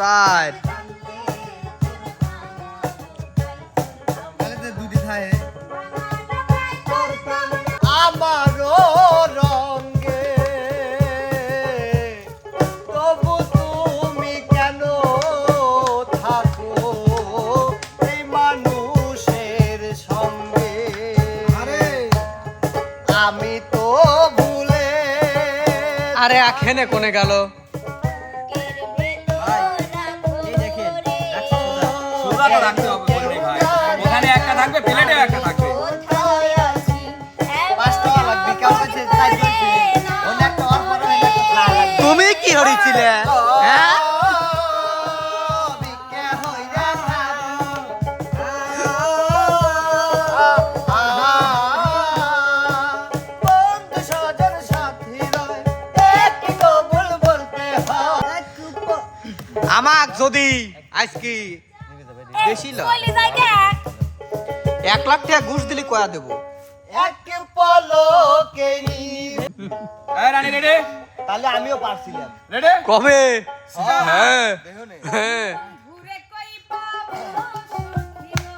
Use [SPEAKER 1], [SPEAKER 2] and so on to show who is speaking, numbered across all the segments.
[SPEAKER 1] চার
[SPEAKER 2] তাহলে তো দুটি থাকে
[SPEAKER 1] তবু তুমি কেন থাকো এই মানুষের সঙ্গে? আমি তো ভুলে আরে আখেনে কোনে গেল?
[SPEAKER 2] সোজা
[SPEAKER 3] রাখতে হবে বললি ভাই। ওখানে একটা থাকবে, প্লেটেও একটা থাকবে।
[SPEAKER 1] তুমি কি হরিছিলে? হয়? আমাক যদি আজকে বেশি এক লাখ টাকা ঘুষ দিলি কয়া দেবো?
[SPEAKER 2] এক পলকে
[SPEAKER 3] এই রানী রেডি?
[SPEAKER 2] তাহলে আমিও পারছিলাম
[SPEAKER 3] রেডি?
[SPEAKER 1] কবে? হ্যাঁ।
[SPEAKER 2] দেখো নে
[SPEAKER 1] হ্যাঁ।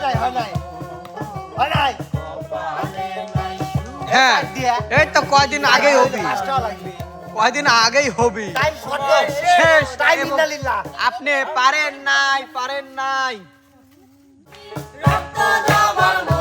[SPEAKER 2] নাই হয় নাই। হয় নাই।
[SPEAKER 1] হ্যাঁ। এই তো কয়দিন আগেই হবি। কয়দিন আগেই হবি। শেষ আপনি পারেন নাই পারেন নাই।
[SPEAKER 2] আমারে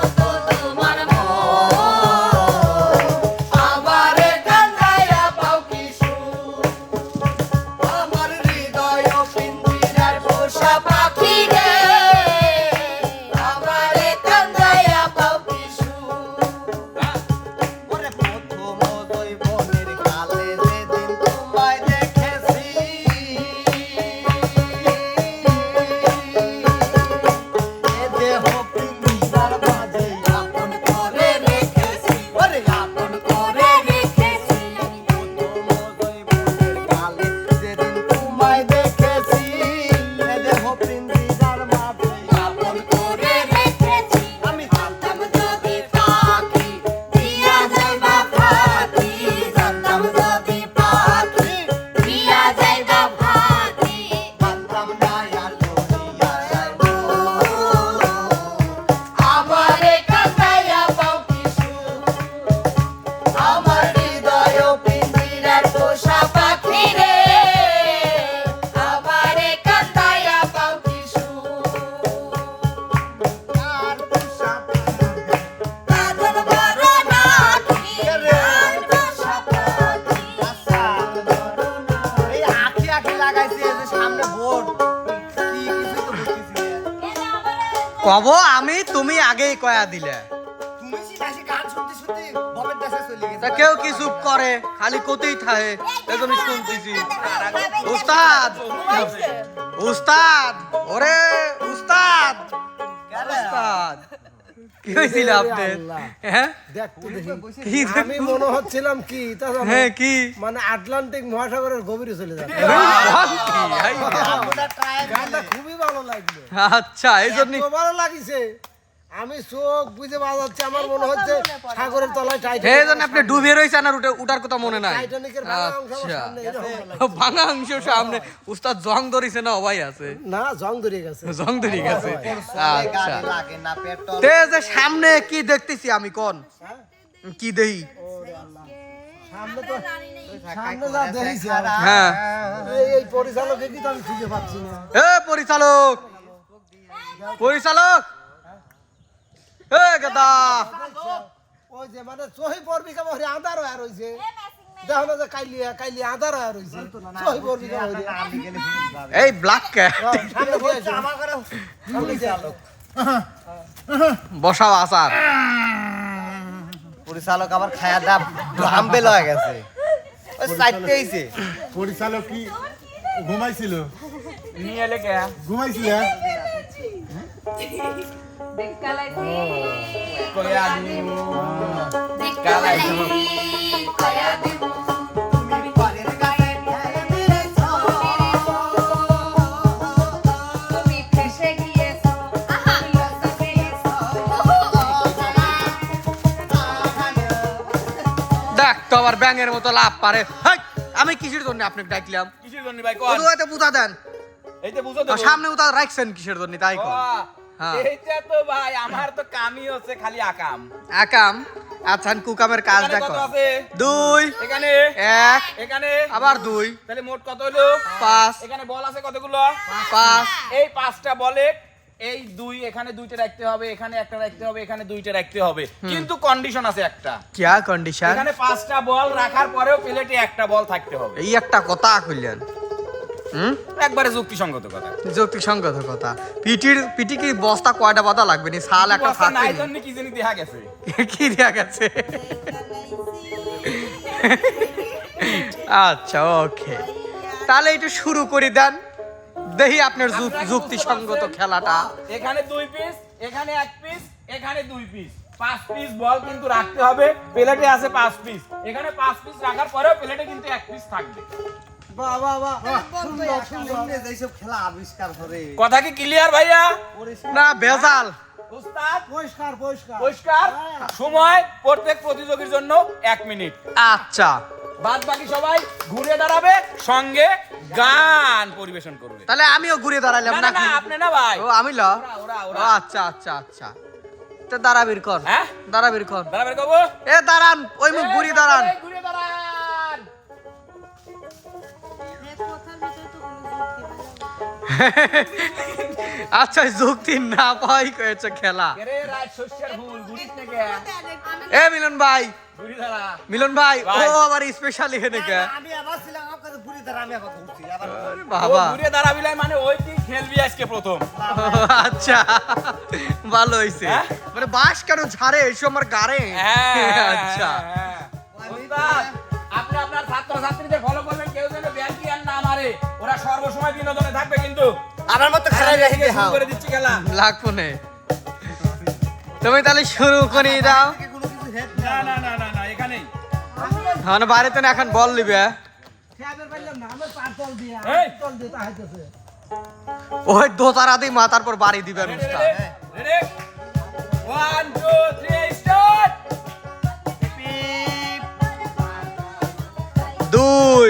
[SPEAKER 2] লাগাইছে যে সামনে বোর্ড। কি কিছু তো বুঝতেছি না।
[SPEAKER 1] কব আমি তুমি আগেই কয়া দিলে।
[SPEAKER 2] তুমি সিধাসি গান শুনতে শুনতে ববের দেশে চলে গেছে।
[SPEAKER 1] তা কেউ কি চুপ করে? খালি কোতেই থাকে? এজন্য শুনতেছি। উস্তাদ! উস্তাদ! ওরে উস্তাদ! উস্তাদ! কি হয়েছিল আপনার হ্যাঁ?
[SPEAKER 4] আমি মনে হচ্ছিলাম কি তা
[SPEAKER 1] হ্যাঁ কি?
[SPEAKER 4] মানে আটলান্টিক মহাসাগরের গভীরে চলে যাবে গানটা খুবই ভালো লাগল।
[SPEAKER 1] আচ্ছা এই জন্য
[SPEAKER 4] ভালো লাগিছে। আমি চোখ বুঝে বাজাচ্ছি আমার মনে হচ্ছে সাগরের তলায়
[SPEAKER 1] এই জন্য আপনি ডুবে রয়েছেন আর উঠে উঠার কথা মনে নাই
[SPEAKER 4] টাইটানিকের ভাঙা অংশ
[SPEAKER 1] আচ্ছা
[SPEAKER 4] সামনে
[SPEAKER 1] ভাঙা অংশ সামনে উস্তাদ জং ধরিছে না অবাই আছে
[SPEAKER 4] না জং ধরে গেছে
[SPEAKER 1] জং ধরে গেছে আচ্ছা
[SPEAKER 2] লাগে না পেট্রোল
[SPEAKER 1] তে যে সামনে কি দেখতেছি আমি কোন
[SPEAKER 4] হ্যাঁ?
[SPEAKER 1] কি দেই
[SPEAKER 4] সামনে তো সামনে যা দেখেছি
[SPEAKER 1] হ্যাঁ
[SPEAKER 4] এই এই কি তো আমি খুঁজে পাচ্ছি না
[SPEAKER 1] এ পরিচালক পরিচালক এ গদা।
[SPEAKER 4] ওই যে মানে চহি পড়বি কেমন হরে আধার হয়ে রয়েছে দেখো না যে আধার হয়ে পড়বি কেমন
[SPEAKER 2] বুঝতে পারব।
[SPEAKER 1] এই ব্ল্যাক ক্যাট।
[SPEAKER 2] আমার
[SPEAKER 1] বসাও আসার
[SPEAKER 2] পরিচালক আবার খায়া দাম হাম্বেল হয়ে গেছে। ওই
[SPEAKER 5] পরিচালক কি ঘুমাইছিল?
[SPEAKER 3] নিয়ে এলে কে?
[SPEAKER 5] ঘুমাইছিল
[SPEAKER 3] দিব
[SPEAKER 1] দেখ তো আবার ব্যাঙের মতো লাভ পারে। আমি কিসের জন্য আপনাকে ডাকলাম?
[SPEAKER 3] কিসের জন্য ভাই কোন।
[SPEAKER 1] বুঝা দেন।
[SPEAKER 3] এই যে বুঝো
[SPEAKER 1] তো
[SPEAKER 3] তো
[SPEAKER 1] সামনে উতা রাখছেন কিসের জন্য তাই কর হ্যাঁ।
[SPEAKER 3] এইটা তো ভাই আমার তো কামই হচ্ছে খালি আকাম।
[SPEAKER 1] আকাম? আচ্ছা কুকামের কাজ দেখো। দুই
[SPEAKER 3] এখানে?
[SPEAKER 1] এক
[SPEAKER 3] এখানে?
[SPEAKER 1] আবার দুই।
[SPEAKER 3] তাহলে মোট কত হলো?
[SPEAKER 1] পাঁচ।
[SPEAKER 3] এখানে বল আছে কতগুলো?
[SPEAKER 1] পাঁচ।
[SPEAKER 3] এই পাঁচটা বলে এই দুই এখানে দুইটা রাখতে হবে এখানে একটা রাখতে হবে এখানে দুইটা রাখতে হবে। কিন্তু কন্ডিশন আছে একটা।
[SPEAKER 1] কিয়া কন্ডিশন
[SPEAKER 3] এখানে পাঁচটা বল রাখার পরেও প্লেটে একটা বল থাকতে হবে।
[SPEAKER 1] এই একটা কথা কইলেন।
[SPEAKER 3] একবারে যুক্তিসঙ্গত কথা।
[SPEAKER 1] যুক্তিসঙ্গত কথা। পিটির পিটি কি বস্তা কয়টা বাদা লাগবে নি? সাল একটা
[SPEAKER 3] বস্তা নাই জন্য কি জানি দেখা গেছে।
[SPEAKER 1] কি দেয়া গেছে? আচ্ছা ওকে। তাহলে একটু শুরু করে দেন। দেখি আপনারা যুক্তিসঙ্গত খেলাটা।
[SPEAKER 3] এখানে দুই পিস এখানে এক পিস এখানে দুই পিস পাঁচ পিস বল কিন্তু রাখতে হবে। প্লেটে আছে পাঁচ পিস এখানে পাঁচ পিস রাখার পরেও প্লেটে কিন্তু এক পিস থাকবে।
[SPEAKER 2] বাহ বাহ বাহ। সুন্দর সুন্দর। এইসব খেলা আবিষ্কার করে।
[SPEAKER 3] কথা কি ক্লিয়ার ভাইয়া?
[SPEAKER 1] না বেজাল
[SPEAKER 3] উস্তাদ।
[SPEAKER 4] পরিষ্কার পরিষ্কার।
[SPEAKER 3] পরিষ্কার? সময় প্রত্যেক প্রতিযোগীর জন্য এক মিনিট।
[SPEAKER 1] আচ্ছা।
[SPEAKER 3] বাদ বাকি সবাই ঘুরে দাঁড়াবে সঙ্গে গান পরিবেশন করবে।
[SPEAKER 1] তাহলে আমিও ঘুরে দাঁড়াইলাম
[SPEAKER 3] না না আপনি না ভাই।
[SPEAKER 1] ও আমি ল। আচ্ছা আচ্ছা আচ্ছা। তো দাঁড়াবির কর।
[SPEAKER 3] হ্যাঁ?
[SPEAKER 1] দাঁড়াবির কর।
[SPEAKER 3] দাঁড়াবেন কবো
[SPEAKER 1] এ দাঁড়ান ওই মুখ ঘুরে দাঁড়ান।
[SPEAKER 3] ঘুরে দাঁড়ান।
[SPEAKER 1] আচ্ছা যুক্তি না পাই কয়েছে খেলা। এ মিলন ভাই। মিলন ভাই ও আবার স্পেশালি হেনে কে?
[SPEAKER 2] আমি আবার ছিলাম আমার কাছে পুরি তার আমি আবার ঘুরছি আবার
[SPEAKER 1] বাবা।
[SPEAKER 3] মানে ওই তুই খেলবি আজকে প্রথম।
[SPEAKER 1] আচ্ছা ভালো হইছে।
[SPEAKER 3] হ্যাঁ?
[SPEAKER 1] মানে বাস কেন ঝাড়ে এসো আমার গাড়ে? আচ্ছা।
[SPEAKER 3] হ্যাঁ। আপনি আপনার ছাত্র ছাত্রীদের ফলো করবেন কেউ যেন ব্যাংকি মারে ওরা সর্বসময় বিনোদনে থাকবে কিন্তু।
[SPEAKER 2] আমার মতো খেলা রেখে
[SPEAKER 3] শুরু করে দিচ্ছি খেলা।
[SPEAKER 1] লাগবো নে। তুমি তাহলে শুরু করে দাও।
[SPEAKER 3] না না না না না এখানেই।
[SPEAKER 1] মানে বাড়িতে না এখন বল
[SPEAKER 4] তাহাইতেছে
[SPEAKER 1] ওই দোতারা দিই মা তারপর বাড়ি
[SPEAKER 3] ওয়ান টু থ্রি স্টার্ট
[SPEAKER 1] দুই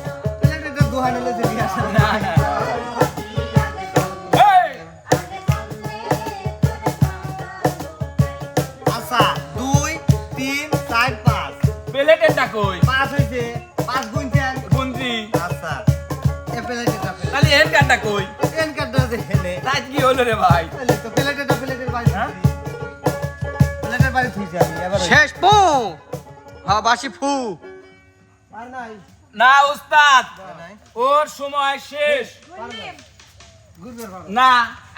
[SPEAKER 2] হেলে
[SPEAKER 3] কি হলো রে ভাই?
[SPEAKER 2] তো প্লেটেটা প্লেটের বাড়ি
[SPEAKER 3] হ্যাঁ?
[SPEAKER 2] প্লেটের বাড়ি থুইছি আমি এবার।
[SPEAKER 1] শেষ পু! হ্যাঁ বাসি ফু।
[SPEAKER 4] আর নাই।
[SPEAKER 3] না উস্তাদ। ওর সময় শেষ। না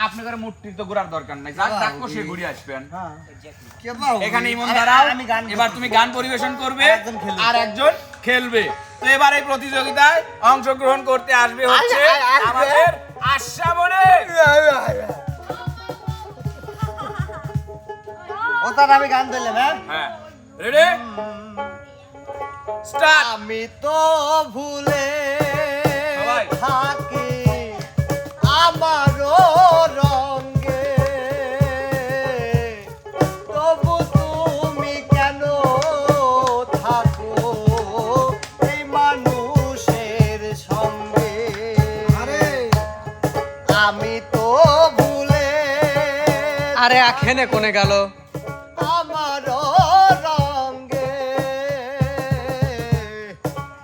[SPEAKER 3] আপনাদের মূর্তির তো ঘোরার দরকার নাই। যাক ডাকো সে ঘুরে আসবেন
[SPEAKER 4] হ্যাঁ।
[SPEAKER 2] বাবু?
[SPEAKER 3] এখানে ইমন দাঁড়াও। এবার তুমি গান পরিবেশন করবে
[SPEAKER 2] আর একজন খেলবে।
[SPEAKER 3] তো এবার এই প্রতিযোগিতায় অংশগ্রহণ করতে আসবে হচ্ছে। আমাদের আশা মনে
[SPEAKER 2] ও তার আমি গান দিলাম হ্যাঁ?
[SPEAKER 3] হ্যাঁ। রেডি স্টার্ট
[SPEAKER 2] আমি তো ভুলে
[SPEAKER 4] আরে
[SPEAKER 1] আখেনে কোনে গেল?
[SPEAKER 2] আমার রঙ্গে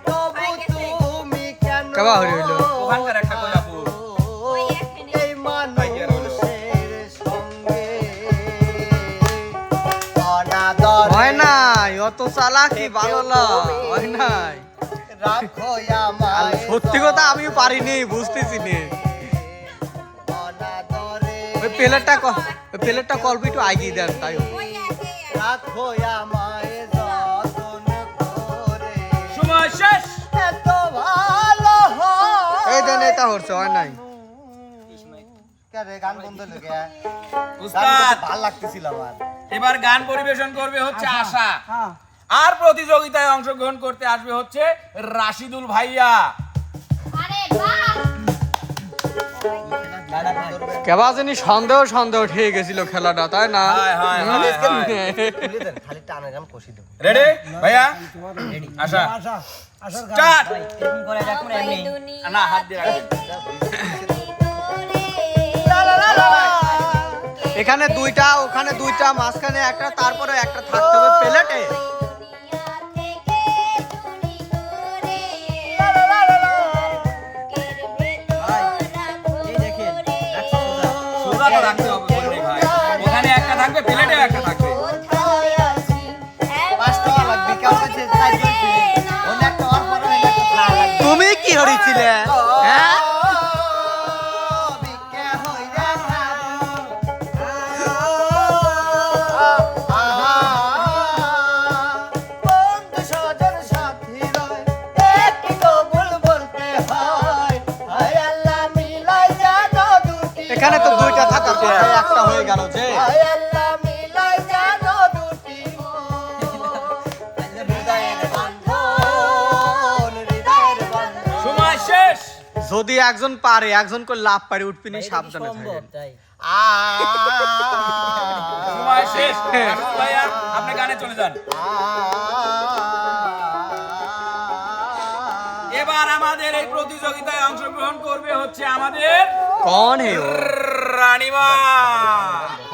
[SPEAKER 2] তবু তুমি কেন
[SPEAKER 1] কেবা হরি হইল?
[SPEAKER 3] ওখানকার একটা।
[SPEAKER 2] এই মানুষের সঙ্গে। অনাদরে
[SPEAKER 1] হয় নাই অত চালাকি ভালো না হয় নাই।
[SPEAKER 2] রাখো আমায়
[SPEAKER 1] সত্যি কথা আমি পারিনি বুঝতেছি নে। প্লেটটা ক- প্লেটটা কল্প একটু আগিয়ে দেন তাই
[SPEAKER 2] রাখো আমায় যতন করে।
[SPEAKER 3] সময় শেষ!
[SPEAKER 2] এত ভালো
[SPEAKER 1] এই দেন একা হচ্ছে হয় নাই?
[SPEAKER 2] গান বন্ধ হলো
[SPEAKER 3] উস্তাদ!
[SPEAKER 2] ভালো লাগতেছিল আমার।
[SPEAKER 3] এবার গান পরিবেশন করবে হচ্ছে আশা।
[SPEAKER 4] হ্যাঁ।
[SPEAKER 3] আর প্রতিযোগিতায় অংশগ্রহণ করতে আসবে হচ্ছে রাশিদুল ভাইয়া।
[SPEAKER 1] কেবা জানি সন্দেহ সন্দেহ ঠিক গেছিল খেলাটা তাই না।
[SPEAKER 2] তুলে দেন খালি টানের গান কষি দেবো।
[SPEAKER 3] রেডি ভাইয়া? আশা।
[SPEAKER 4] আশা আশার গান।
[SPEAKER 3] স্টার্ট না, হাত দিয়ে
[SPEAKER 1] এখানে দুইটা ওখানে দুইটা মাঝখানে একটা তারপরে একটা থাকতে হবে প্লেটে। এখানে তো দুইটা থাকার কথা একটা হয়ে গেল যে।
[SPEAKER 2] হায়
[SPEAKER 1] যদি একজন পারে একজন করে লাভ পারে উঠপিনি সাবধানে থাকেন।
[SPEAKER 3] সময় শেষ। রাশিদুল আপনি গানে চলে যান। এবার আমাদের এই প্রতিযোগিতায় অংশগ্রহণ করবে হচ্ছে আমাদের
[SPEAKER 1] কন হে
[SPEAKER 3] রানীমা।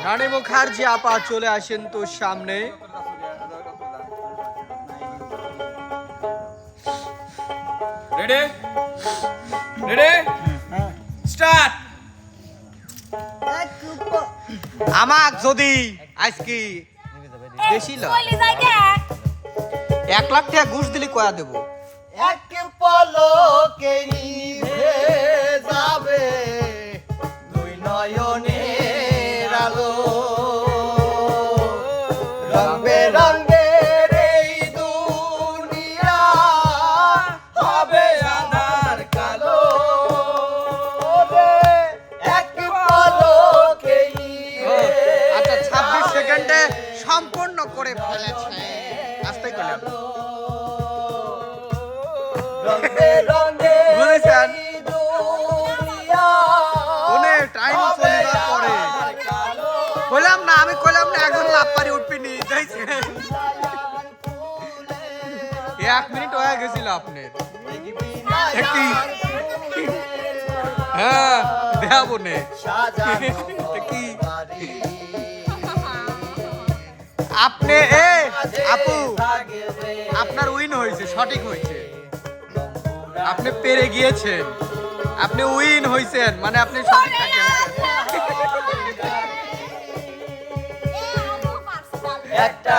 [SPEAKER 1] রানী মুখার্জি আপা চলে আসেন তো সামনে।
[SPEAKER 3] রেডি রেডি স্টার্ট
[SPEAKER 1] আমাক যদি আজকে বেশি ল এক লাখ টাকা ঘুষ দিলি কয়া দেবো?
[SPEAKER 2] এক পলকে নিভে যাবে। দুই নয়নের
[SPEAKER 1] দেখাবো নে কি আপনি এ আপু আপনার উইন হয়েছে সঠিক হয়েছে। আপনি পেরে গিয়েছেন। আপনি উইন হয়েছেন মানে আপনি সঠিক থাকেন।
[SPEAKER 2] একটা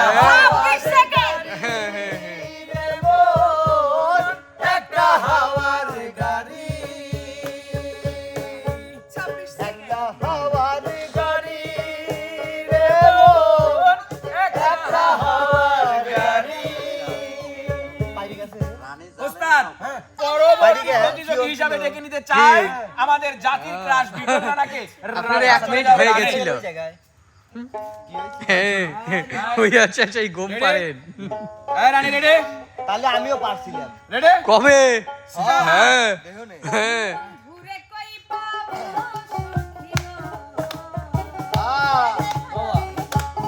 [SPEAKER 3] হিসাবে? ডেকে নিতে চাই আমাদের জাতির ক্রাশ রানাকে
[SPEAKER 1] আপনার এক মিনিট হয়ে গেছিল। হ্যাঁ। ওই আছে সেই ঘুম পারেন।
[SPEAKER 3] এই রানী রেডি
[SPEAKER 2] তাহলে আমিও পারছিলাম।
[SPEAKER 3] রেডি
[SPEAKER 1] কবে? হ্যাঁ। হ্যাঁ।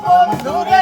[SPEAKER 2] বন্ধুরে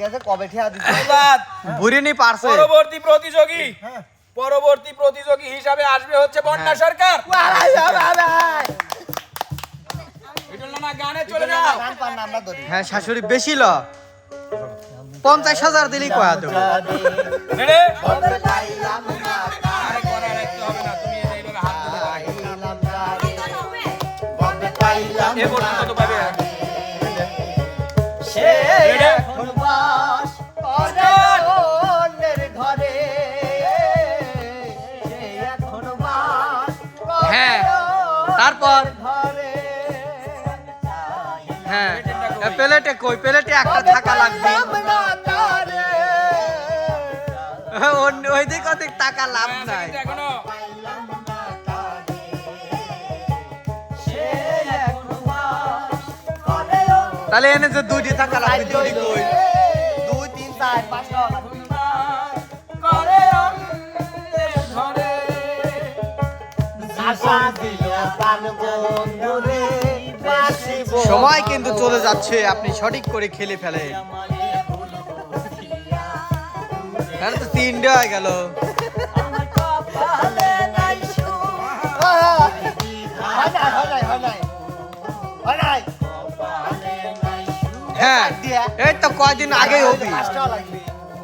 [SPEAKER 2] গেছে কবে ঠিয়া
[SPEAKER 3] দিতে
[SPEAKER 1] বুড়িনি পারছে।
[SPEAKER 3] পরবর্তী প্রতিযোগী
[SPEAKER 4] হ্যাঁ।
[SPEAKER 3] পরবর্তী প্রতিযোগী হিসাবে আসবে হচ্ছে বন্যা সরকার।
[SPEAKER 2] আমরা ধরি।
[SPEAKER 1] হ্যাঁ শাশুড়ি বেশি ল। পঞ্চাশ হাজার দিলেই কয়া হ্যাঁ প্লেটে কই? প্লেটে একটা থাকা লাগবে। অন্য ওই দিক ওদিক টাকা লাভ নাই।
[SPEAKER 3] কিন্তু এখনও।
[SPEAKER 2] পাইলাম না তারে। সে এখন বাস করে অন্যের
[SPEAKER 1] তাহলে এনে যে দুইটি থাকা লাগবে দুইটি কই?
[SPEAKER 2] দুই তিন চার পাঁচটা।
[SPEAKER 1] সময় কিন্তু চলে যাচ্ছে, আপনি সঠিক করে খেলে ফেলে তো তিনটে হয়ে গেল।
[SPEAKER 2] হয়,
[SPEAKER 1] এই তো কয়দিন আগেই হবি।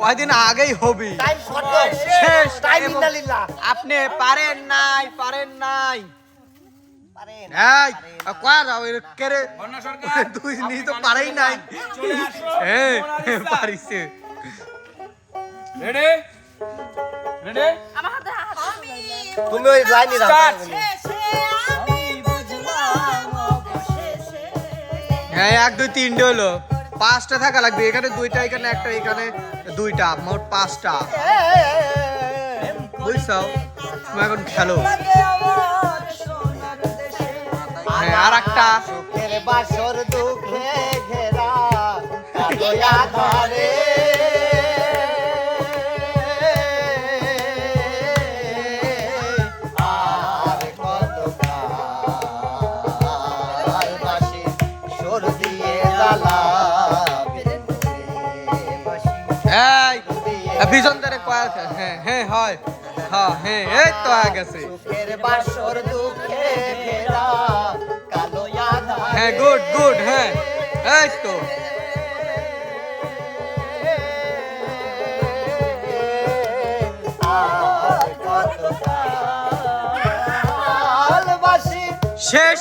[SPEAKER 1] কয়দিন আগেই হবি।
[SPEAKER 2] টাইম শর্ট
[SPEAKER 1] শেষ।
[SPEAKER 2] টাইম
[SPEAKER 1] এবং আপনি পারেন নাই পারেন নাই।
[SPEAKER 2] পারেন
[SPEAKER 1] এই কয়া যাও এর কেরে তুই নি তো পারেই নাই।
[SPEAKER 3] না। চলে আসো।
[SPEAKER 1] হ্যাঁ
[SPEAKER 3] মোনালিসা।
[SPEAKER 1] পারিছে।
[SPEAKER 3] রেডি রেডি
[SPEAKER 6] আমার হাতে
[SPEAKER 2] তুমি ওই লাইনে দাও
[SPEAKER 3] Start.
[SPEAKER 6] শেষে আমি বুঝলাম অবশেষে
[SPEAKER 1] হ্যাঁ এক দুই তিনটে হলো। পাঁচটা থাকা লাগবে। এখানে দুইটা, এখানে একটা, এখানে দুইটা, মোট পাঁচটা। বুঝছ? তুমি এখন খেলো। হ্যাঁ আর একটা। এই কয়া হ্যাঁ হ্যাঁ হয়। হ্যাঁ হ্যাঁ এই তো গেছে।
[SPEAKER 2] সুখের বাসর দুঃখে ঘেরা কালো আধারে
[SPEAKER 1] হ্যাঁ গুড গুড হ্যাঁ। এই তো। শেষ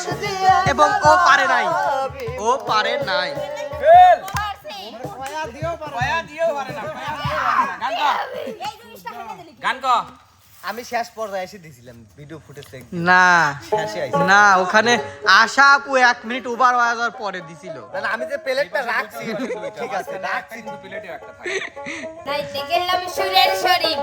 [SPEAKER 1] এবং ও পারে নাই। ও পারে নাই।
[SPEAKER 3] গান কর
[SPEAKER 6] এই জিনিসটা ফেলে দিলি
[SPEAKER 3] গান কর
[SPEAKER 2] আমি শেষ পর্যায়ে এসে দিয়েছিলাম ভিডিও ফুটেজ
[SPEAKER 1] না
[SPEAKER 2] শেষে
[SPEAKER 1] না ওখানে আশা আপু এক মিনিট ওভার হয়ে যাওয়ার পরে দিছিল।
[SPEAKER 2] আমি যে প্লেটটা রাখছি ঠিক আছে রাখছি।
[SPEAKER 3] কিন্তু প্লেটে একটা থাকে।
[SPEAKER 6] নাইতে গেলাম সুরের শরীফ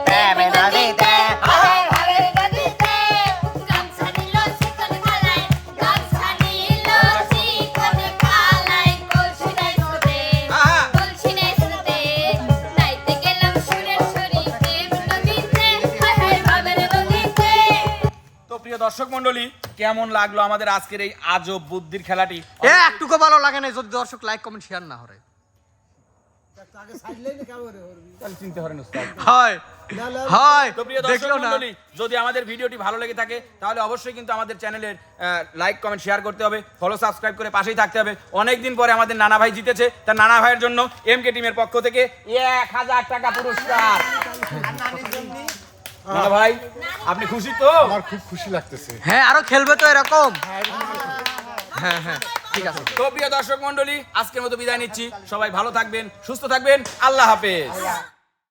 [SPEAKER 3] দর্শক মণ্ডলী কেমন লাগল আমাদের আজকের এই আজব বুদ্ধির খেলাটি?
[SPEAKER 1] এ একটুকু ভালো লাগে না যদি দর্শক লাইক কমেন্ট শেয়ার না করে।
[SPEAKER 3] যদি আমাদের ভিডিওটি ভালো লেগে থাকে তাহলে অবশ্যই কিন্তু আমাদের চ্যানেলের লাইক কমেন্ট শেয়ার করতে হবে ফলো সাবস্ক্রাইব করে পাশেই থাকতে হবে। অনেকদিন পরে আমাদের নানা ভাই জিতেছে তার নানা ভাইয়ের জন্য এম কে টিমের পক্ষ থেকে এক হাজার টাকা পুরস্কার। নানা ভাই আপনি খুশি তো?
[SPEAKER 5] আমার খুব খুশি লাগতেছে।
[SPEAKER 1] হ্যাঁ আরও খেলবে তো এরকম। হ্যাঁ হ্যাঁ ঠিক আছে।
[SPEAKER 3] তো প্রিয় দর্শক মন্ডলী আজকের মতো বিদায় নিচ্ছি। সবাই ভালো থাকবেন সুস্থ থাকবেন। আল্লাহ হাফেজ।